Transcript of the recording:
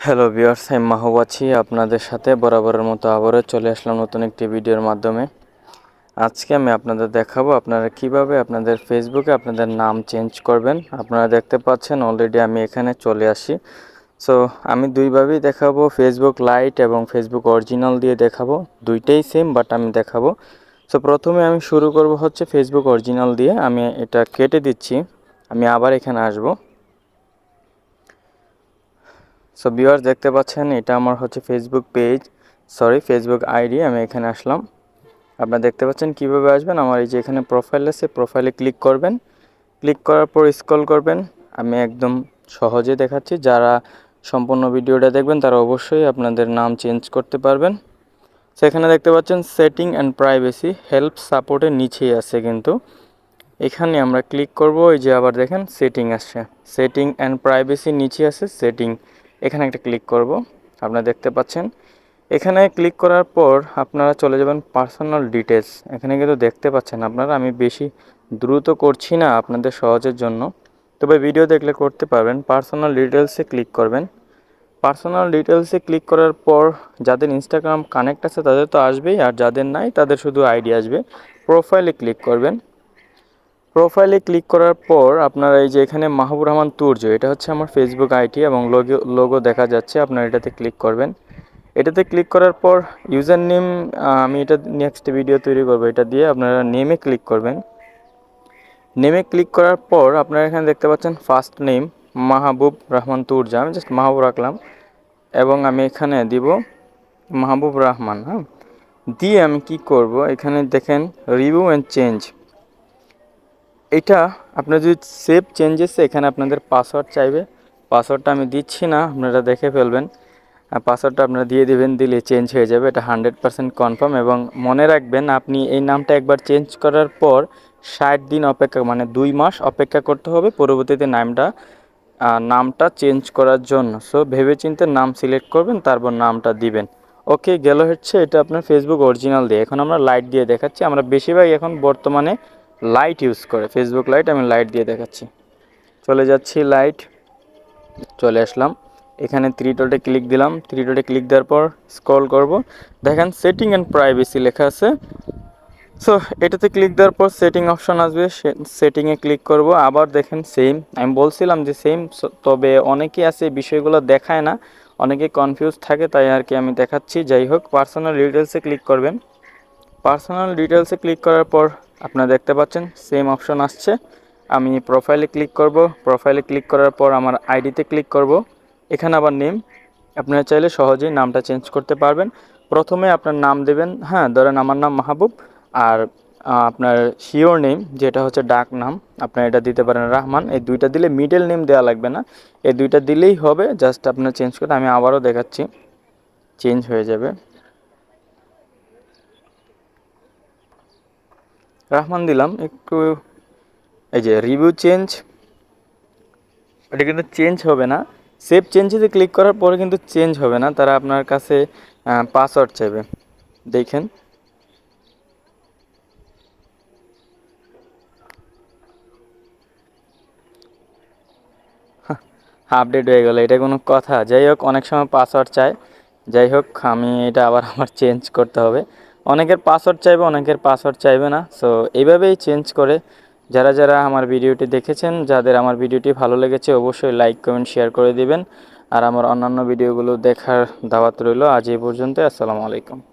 Hello viewers আমি মাহবুব আছি আপনাদের সাথে বরাবরের মতো আবারও চলে আসলাম নতুন একটি ভিডিওর মাধ্যমে। আজকে আমি আপনাদের দেখাবো আপনারা কীভাবে আপনাদের ফেসবুকে আপনাদের নাম চেঞ্জ করবেন। আপনারা দেখতে পাচ্ছেন অলরেডি আমি এখানে চলে আসি। সো আমি দুইভাবেই দেখাবো ফেসবুক লাইট এবং ফেসবুক অরিজিনাল দিয়ে দেখাবো। দুইটাই সেম বাট আমি দেখাবো। সো প্রথমে আমি শুরু করব হচ্ছে ফেসবুক অরিজিনাল দিয়ে। আমি এটা কেটে দিচ্ছি। আমি আবার এখানে আসব। সো ভিউয়ার্স দেখতে পাচ্ছেন, এটা আমার হচ্ছে Facebook page sorry Facebook ID আমি এখানে আসলাম। আপনারা দেখতে পাচ্ছেন কীভাবে আসবেন? আমার এই যে এখানে প্রোফাইল আছে প্রোফাইলে ক্লিক করবেন। ক্লিক করার পর স্ক্রল করবেন। আমি একদম সহজে দেখাচ্ছি। যারা সম্পূর্ণ ভিডিওটা দেখবেন, তারা অবশ্যই আপনাদের নাম চেঞ্জ করতে পারবেন। সেখানে দেখতে পাচ্ছেন সেটিং অ্যান্ড প্রাইভেসি হেল্প সাপোর্টের নিচেই আছে কিন্তু। এখানে আমরা ক্লিক করব, এই যে আবার দেখেন সেটিং আসছে। সেটিং অ্যান্ড প্রাইভেসি নিচে আছে সেটিং এখানে একটা ক্লিক করব। আপনারা দেখতে পাচ্ছেন। এখানে ক্লিক করার পর আপনারা চলে যাবেন পার্সোনাল ডিটেলস এখানে কিন্তু দেখতে পাচ্ছেন আপনারা, আমি বেশি দ্রুত করছি না আপনাদের সহজের জন্য। তবে ভিডিও দেখলে করতে পারবেন। পার্সোনাল ডিটেলসে ক্লিক করবেন। পার্সোনাল ডিটেলসে ক্লিক করার পর যাদের ইনস্টাগ্রাম কানেক্ট আছে তাদের তো আসবেই, আর যাদের নাই তাদের শুধু আইডি আসবে। প্রোফাইলে ক্লিক করবেন। প্রোফাইলে ক্লিক করার পর আপনারা এই যে এখানে মাহবুব রহমান তুর্য, এটা হচ্ছে আমার ফেসবুক আইটি এবং লোগো লোগো দেখা যাচ্ছে, আপনারা এটাতে ক্লিক করবেন। এটাতে ক্লিক করার পর ইউজার নেম আমি এটা নেক্সট ভিডিও তৈরি করব, এটা দিয়ে আপনারা নেমে ক্লিক করবেন। নেমে ক্লিক করার পর আপনারা এখানে দেখতে পাচ্ছেন ফার্স্ট নেম মাহবুব রহমান তুর্জা আমি জাস্ট মাহবুব রাখলাম এবং আমি এখানে দিব মাহবুব রহমান হ্যাঁ? দিয়ে আমি কি করব? এখানে দেখেন রিভিউ অ্যান্ড চেঞ্জ এটা আপনার যদি সেভ চেঞ্জেস এখানে আপনাদের পাসওয়ার্ড চাইবে পাসওয়ার্ডটা আমি দিচ্ছি না, আপনারা দেখে ফেলবেন। পাসওয়ার্ডটা আপনারা দিয়ে দেবেন, দিলে চেঞ্জ হয়ে যাবে, এটা হান্ড্রেড পারসেন্ট কনফার্ম এবং মনে রাখবেন, আপনি এই নামটা একবার চেঞ্জ করার পর ষাট দিন অপেক্ষা মানে দুই মাস অপেক্ষা করতে হবে পরবর্তীতে নামটা নামটা চেঞ্জ করার জন্য। সো ভেবেচিন্তে নাম সিলেক্ট করবেন, তারপর নামটা দিবেন। ওকে গেল হচ্ছে এটা আপনার ফেসবুক অরিজিনাল দিয়ে। এখন আমরা লাইট দিয়ে দেখাচ্ছি। আমরা বেশিরভাগ এখন বর্তমানে লাইট ইউজ করে। ফেসবুক লাইট আমি লাইট দিয়ে দেখাচ্ছি। চলে যাচ্ছি লাইট চলে আসলাম। এখানে থ্রি ডটে ক্লিক দিলাম। থ্রি ডটে ক্লিক দেওয়ার পর স্ক্রল করব। দেখেন সেটিং অ্যান্ড প্রাইভেসি লেখা আছে। সো এটাতে ক্লিক দেওয়ার পর সেটিং অপশন আসবে। সেটিংয়ে ক্লিক করব। আবার দেখেন সেম আমি বলছিলাম যে সেম তবে অনেকে আছে বিষয়গুলো দেখায় না। অনেকে কনফিউজ থাকে, তাই আর কি আমি দেখাচ্ছি। যাই হোক পার্সোনাল ডিটেলসে ক্লিক করবেন। পার্সোনাল ডিটেলসে ক্লিক করার পর আপনারা দেখতে পাচ্ছেন সেম অপশন আসছে। আমি প্রোফাইলে ক্লিক করব। প্রোফাইলে ক্লিক করার পর আমার আইডিতে ক্লিক করব। এখানে আবার নেম আপনারা চাইলে সহজেই নামটা চেঞ্জ করতে পারবেন। প্রথমে আপনার নাম দেবেন। হ্যাঁ ধরেন আমার নাম মাহবুব। আর আপনার শিওর নেম যেটা হচ্ছে ডাক নাম। আপনার এটা দিতে পারেন রাহমান। এই দুইটা দিলে মিডল নেম দেওয়া লাগবে না। এই দুইটা দিলেই হবে। জাস্ট আপনার চেঞ্জ করে, আমি আবারও দেখাচ্ছি। চেঞ্জ হয়ে যাবে। রাহমান দিলাম, একটু এই যে রিভিউ চেঞ্জ এটা কিন্তু চেঞ্জ হবে না। সেভ চেঞ্জেতে ক্লিক করার পরে কিন্তু চেঞ্জ হবে না, তারা আপনার কাছে পাসওয়ার্ড চাইবে। দেখেন। আপডেট হয়ে গেল, এটা কোনো কথা। যাই হোক, অনেক সময় পাসওয়ার্ড চায়। যাই হোক, আমি এটা আবার আমার চেঞ্জ করতে হবে। অনেকের পাসওয়ার্ড চাইবে, অনেকের পাসওয়ার্ড চাইবে না। সো এইভাবেই চেঞ্জ করে যারা যারা আমার ভিডিওটি দেখেছেন, যাদের আমার ভিডিওটি ভালো লেগেছে, অবশ্যই লাইক কমেন্ট শেয়ার করে দিবেন। আর আমার অন্যান্য ভিডিওগুলো দেখার দাওয়াত রইল আজ এই পর্যন্ত আসসালামু আলাইকুম।